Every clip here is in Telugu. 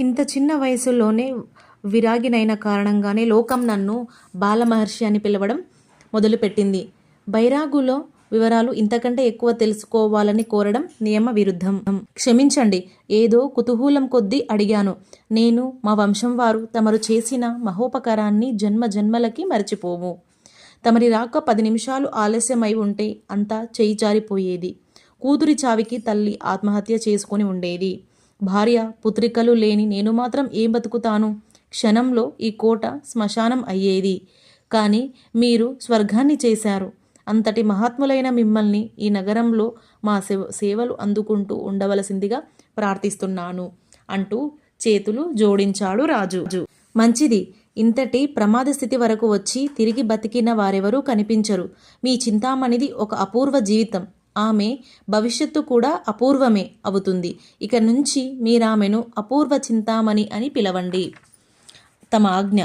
ఇంత చిన్న వయసులోనే విరాగినైన కారణంగానే లోకం నన్ను బాలమహర్షి అని పిలవడం మొదలుపెట్టింది. బైరాగులో వివరాలు ఇంతకంటే ఎక్కువ తెలుసుకోవాలని కోరడం నియమ విరుద్ధం. క్షమించండి ఏదో కుతూహూలం కొద్దీ అడిగాను. నేను మా వంశం వారు తమరు చేసిన మహోపకారాన్ని జన్మ జన్మలకి మరచిపోము తమరి రాక పది నిమిషాలు ఆలస్యమై ఉంటే అంతా చేయి జారిపోయేది కూతురి చావికి తల్లి ఆత్మహత్య చేసుకుని ఉండేది. భార్య పుత్రికలు లేని నేను మాత్రం ఏం బతుకుతాను? క్షణంలో ఈ కోట శ్మశానం అయ్యేది. కానీ మీరు స్వర్గాన్ని చేశారు. అంతటి మహాత్ములైన మిమ్మల్ని ఈ నగరంలో మా సేవ సేవలు అందుకుంటూ ఉండవలసిందిగా ప్రార్థిస్తున్నాను అంటూ చేతులు జోడించాడు రాజు. మంచిది. ఇంతటి ప్రమాద స్థితి వరకు వచ్చి తిరిగి బతికిన వారెవరూ కనిపించరు. మీ చింతామణిది ఒక అపూర్వ జీవితం. ఆమె భవిష్యత్తు కూడా అపూర్వమే అవుతుంది. ఇక నుంచి మీరామెను అపూర్వ చింతామణి అని పిలవండి. తమ ఆజ్ఞ.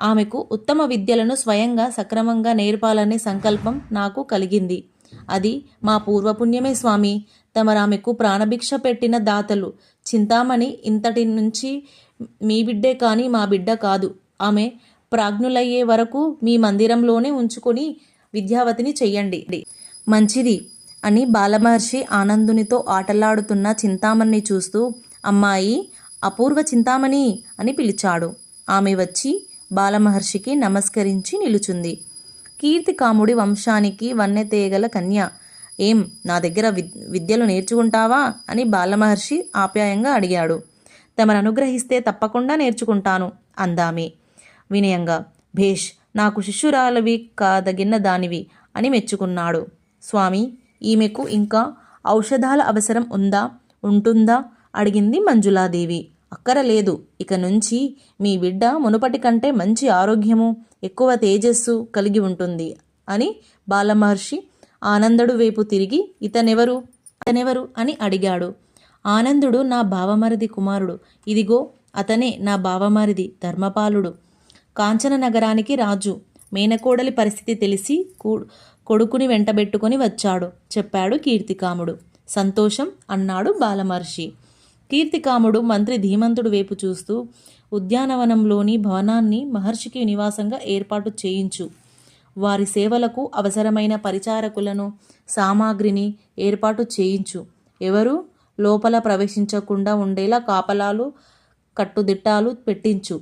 ఆమెకు ఉత్తమ విద్యలను స్వయంగా సక్రమంగా నేర్పాలనే సంకల్పం నాకు కలిగింది. అది మా పూర్వపుణ్యమే స్వామి. తమరామెకు ప్రాణభిక్ష పెట్టిన దాతలు. చింతామణి ఇంతటి నుంచి మీ బిడ్డే కానీ మా బిడ్డ కాదు. ఆమె ప్రాజ్ఞులయ్యే వరకు మీ మందిరంలోనే ఉంచుకొని విద్యావతిని చెయ్యండి. మంచిది. అని బాలమహర్షి ఆనందునితో ఆటలాడుతున్న చింతామణిని చూస్తూ అమ్మాయి అపూర్వ చింతామణి అని పిలిచాడు. ఆమె వచ్చి బాలమహర్షికి నమస్కరించి నిలుచుంది. కీర్తికాముడి వంశానికి వన్నెతేగల కన్య. ఏం నా దగ్గర విద్ విద్యలు నేర్చుకుంటావా? అని బాలమహర్షి ఆప్యాయంగా అడిగాడు. తమను అనుగ్రహిస్తే తప్పకుండా నేర్చుకుంటాను అందామే. వినయంగా భేష్ నాకు శిష్యురాలవి కాదగిన దానివి అని మెచ్చుకున్నాడు. స్వామి ఈమెకు ఇంకా ఔషధాల అవసరం ఉందా? ఉంటుందా? అడిగింది మంజులాదేవి. అక్కర లేదు. ఇక నుంచి మీ బిడ్డ మునుపటి కంటే మంచి ఆరోగ్యము ఎక్కువ తేజస్సు కలిగి ఉంటుంది అని బాలమహర్షి ఆనందుడు వైపు తిరిగి ఇతనెవరు? అతనెవరు అని అడిగాడు. ఆనందుడు నా బావమరిది కుమారుడు. ఇదిగో అతనే నా బావమరిది ధర్మపాలుడు. కాంచన నగరానికి రాజు. మేనకోడలి పరిస్థితి తెలిసి కూ- కొడుకుని వెంటబెట్టుకొని వచ్చాడు. చెప్పాడు కీర్తికాముడు. సంతోషం అన్నాడు బాలమహర్షి. కీర్తికాముడు మంత్రి ధీమంతుడు వైపు చూస్తూ ఉద్యానవనంలోని భవనాన్ని మహర్షికి నివాసంగా ఏర్పాటు చేయించు. వారి సేవలకు అవసరమైన పరిచారకులను సామాగ్రిని ఏర్పాటు చేయించు. ఎవరు? లోపల ప్రవేశించకుండా ఉండేలా కాపలాలు కట్టుదిట్టాలు పెట్టించు.